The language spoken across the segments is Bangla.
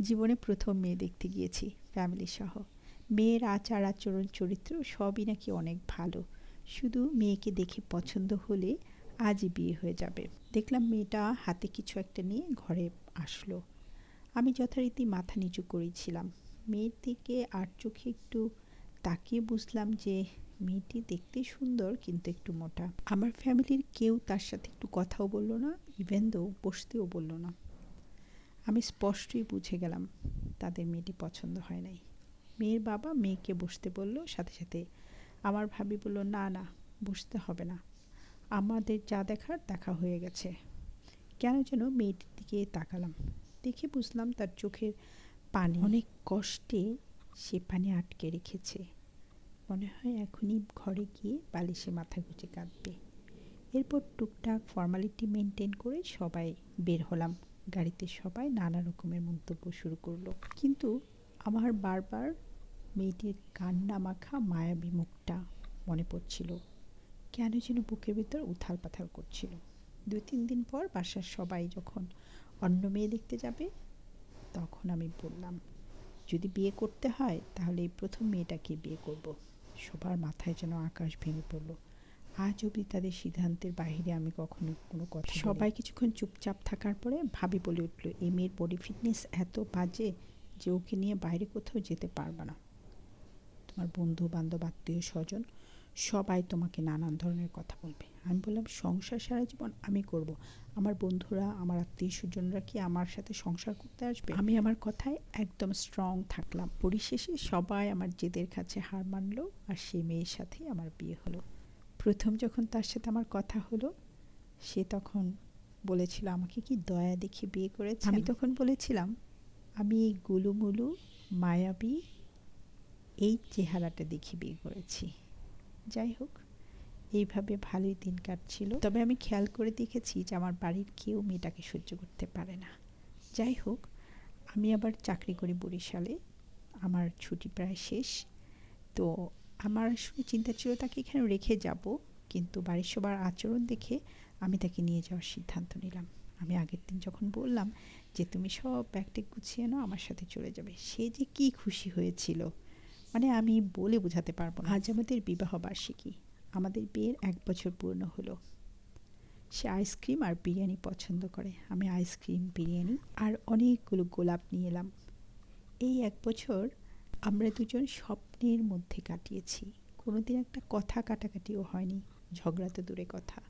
জীবনে প্রথম মেয়ে দেখতে গিয়েছি ফ্যামিলি সহ। মেয়ের আচার আচরণ, চরিত্র সবই নাকি অনেক ভালো। শুধু মেয়েকে দেখে পছন্দ হলে আজই বিয়ে হয়ে যাবে। দেখলাম মেয়েটা হাতে কিছু একটা নিয়ে ঘরে আসলো। আমি যথারীতি মাথা নিচু করেছিলাম। মেয়ের দিকে আর চোখে একটু তাকিয়ে বুঝলাম যে মেয়েটি দেখতে সুন্দর কিন্তু একটু মোটা। আমার ফ্যামিলির কেউ তার সাথে একটু কথাও বলল না ইভেন দো বসতেও বলল না। আমি স্পষ্টই বুঝে গেলাম তাদের মেয়েটি পছন্দ হয় নাই। মেয়ের বাবা মেয়েকে বসতে বলল, সাথে সাথে আমার ভাবি বলল, না না, বসতে হবে না। আমাদের যা দেখার দেখা হয়ে গেছে। কেন যেন মেয়েটির দিকে তাকালাম। দেখে বুঝলাম তার চোখের পানি অনেক কষ্টে সে পানি আটকে রেখেছে। মনে হয় এখনই ঘরে গিয়ে বালিশে মাথা গুঁজে কাঁদবে। এরপর টুকটাক ফর্মালিটি মেনটেন করে সবাই বের হলাম। গাড়িতে সবাই নানা রকমের মন্তব্য শুরু করল। কিন্তু আমার বারবার মেয়েটির কান্না মাখা মায়াবী মুখটা মনে পড়ছিল। কেন যেন বুকের ভিতর উথাল পাথাল করছিল। দুই তিন দিন পর বাসার সবাই যখন অন্য মেয়ে দেখতে যাবে, তখন আমি বললাম, যদি বিয়ে করতে হয় তাহলে এই প্রথম মেয়েটাকে বিয়ে করব। সবার মাথায় যেন আকাশ ভেঙে পড়ল। আজ অবধি তাদের সিদ্ধান্তের বাইরে আমি কখনো কোনো কথা সবাই কিছুক্ষণ চুপচাপ থাকার পরে ভাবি বলে উঠল এই মেয়ের বডি ফিটনেস এত বাজে যে ওকে নিয়ে বাইরে কোথাও যেতে পারবে না। তোমার বন্ধু বান্ধব আত্মীয় স্বজন সবাই তোমাকে নানান ধরনের কথা বলবে। আমি বললাম সংসার সারা জীবন আমি করব। আমার বন্ধুরা আমার আত্মীয় স্বজনরা কি আমার সাথে সংসার করতে আসবে? আমি আমার কথায় একদম স্ট্রং থাকলাম। পরিশেষে সবাই আমার জেদের কাছে হার মানলো আর সেই মেয়ের সাথেই আমার বিয়ে হলো। প্রথম যখন তার সাথে আমার কথা হলো সে তখন বলেছিল আমাকে কি দয়া দেখে বিয়ে করেছে আমি তখন বলেছিলাম আমি এই গুলুমুলু মায়াবী এই চেহারাটা দেখে বিয়ে করেছি। যাই হোক এইভাবে ভালোই দিন কাটছিল। তবে আমি খেয়াল করে দেখেছি যে আমার বাড়ির কেউ মেয়েটাকে সহ্য করতে পারে না। যাই হোক আমি আবার চাকরি করি বরিশালে। আমার ছুটি প্রায় শেষ। তো আমার আসলে চিন্তা ছিল তাকে এখানে রেখে যাব, কিন্তু বাড়ির সবার আচরণ দেখে আমি তাকে নিয়ে যাওয়ার সিদ্ধান্ত নিলাম। আমি আগের দিন যখন বললাম যে, তুমি সব ব্যাগটি গুছিয়ে নাও, আমার সাথে চলে যাবে। সে যে কি খুশি হয়েছিল মানে আমি বলে বোঝাতে পারব না। আজ আমাদের বিবাহ বার্ষিকী। আমাদের বিয়ের এক বছর পূর্ণ হলো। সে আইসক্রিম আর বিরিয়ানি পছন্দ করে। আমি আইসক্রিম, বিরিয়ানি আর অনেকগুলো গোলাপ নিয়ে এলাম। এই এক বছর আমরা দুজন স্বপ্নের মধ্যে কাটিয়েছি। কোনো দিন একটা কথা কাটাকাটিও হয়নি, ঝগড়া তো দূরে কথা।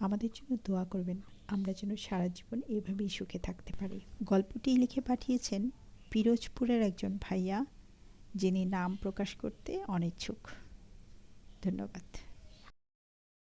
আমাদের জন্য দোয়া করবেন, আমরা যেন সারা জীবন এভাবেই সুখে থাকতে পারি। গল্পটি লিখে পাঠিয়েছেন পিরোজপুরের একজন ভাইয়া, যিনি নাম প্রকাশ করতে অনিচ্ছুক। ধন্যবাদ।